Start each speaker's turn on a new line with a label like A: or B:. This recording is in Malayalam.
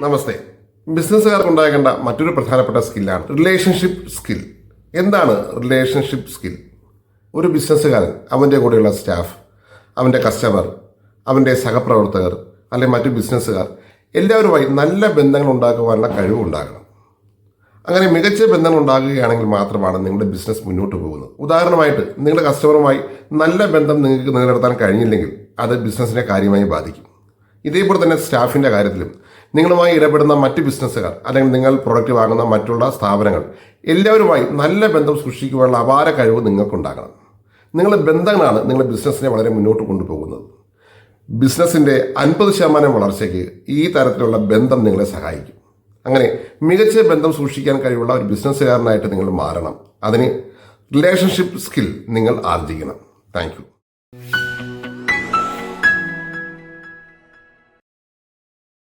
A: നമസ്തേ. ബിസിനസ്സുകാർക്ക് ഉണ്ടാകേണ്ട മറ്റൊരു പ്രധാനപ്പെട്ട സ്കില്ലാണ് റിലേഷൻഷിപ്പ് സ്കിൽ. എന്താണ് റിലേഷൻഷിപ്പ് സ്കിൽ? ഒരു ബിസിനസ്സുകാരൻ അവന്റെ കൂടെയുള്ള സ്റ്റാഫ് അവന്റെ കസ്റ്റമർ അവന്റെ സഹപ്രവർത്തകർ അല്ലെങ്കിൽ മറ്റു ബിസിനസ്സുകാർ എല്ലാവരുമായി നല്ല ബന്ധങ്ങൾ ഉണ്ടാക്കുവാനുള്ള കഴിവുണ്ടാകണം. അങ്ങനെ മികച്ച ബന്ധങ്ങൾ ഉണ്ടാകുകയാണെങ്കിൽ മാത്രമാണ് നിങ്ങളുടെ ബിസിനസ് മുന്നോട്ട് പോകുന്നത്. ഉദാഹരണമായിട്ട് നിങ്ങളുടെ കസ്റ്റമറുമായി നല്ല ബന്ധം നിങ്ങൾക്ക് നിലനിർത്താൻ കഴിഞ്ഞില്ലെങ്കിൽ അത് ബിസിനസ്സിനെ കാര്യമായി ബാധിക്കും. ഇതേപോലെ തന്നെ സ്റ്റാഫിന്റെ കാര്യത്തിലും നിങ്ങളുമായി ഇടപെടുന്ന മറ്റ് ബിസിനസ്സുകാർ അല്ലെങ്കിൽ നിങ്ങൾ പ്രൊഡക്റ്റ് വാങ്ങുന്ന മറ്റുള്ള സ്ഥാപനങ്ങൾ എല്ലാവരുമായി നല്ല ബന്ധം സൃഷ്ടിക്കുവാനുള്ള അപാര കഴിവ് നിങ്ങൾക്കുണ്ടാകണം. നിങ്ങളുടെ ബന്ധങ്ങളാണ് നിങ്ങളുടെ ബിസിനസ്സിനെ വളരെ മുന്നോട്ട് കൊണ്ടുപോകുന്നത്. ബിസിനസ്സിന്റെ അൻപത് ശതമാനം വളർച്ചയ്ക്ക് ഈ തരത്തിലുള്ള ബന്ധം നിങ്ങളെ സഹായിക്കും. അങ്ങനെ മികച്ച ബന്ധം സൂക്ഷിക്കാൻ കഴിവുള്ള ഒരു ബിസിനസ്സുകാരനായിട്ട് നിങ്ങൾ മാറണം. അതിന് റിലേഷൻഷിപ്പ് സ്കിൽ നിങ്ങൾ ആർജിക്കണം താങ്ക്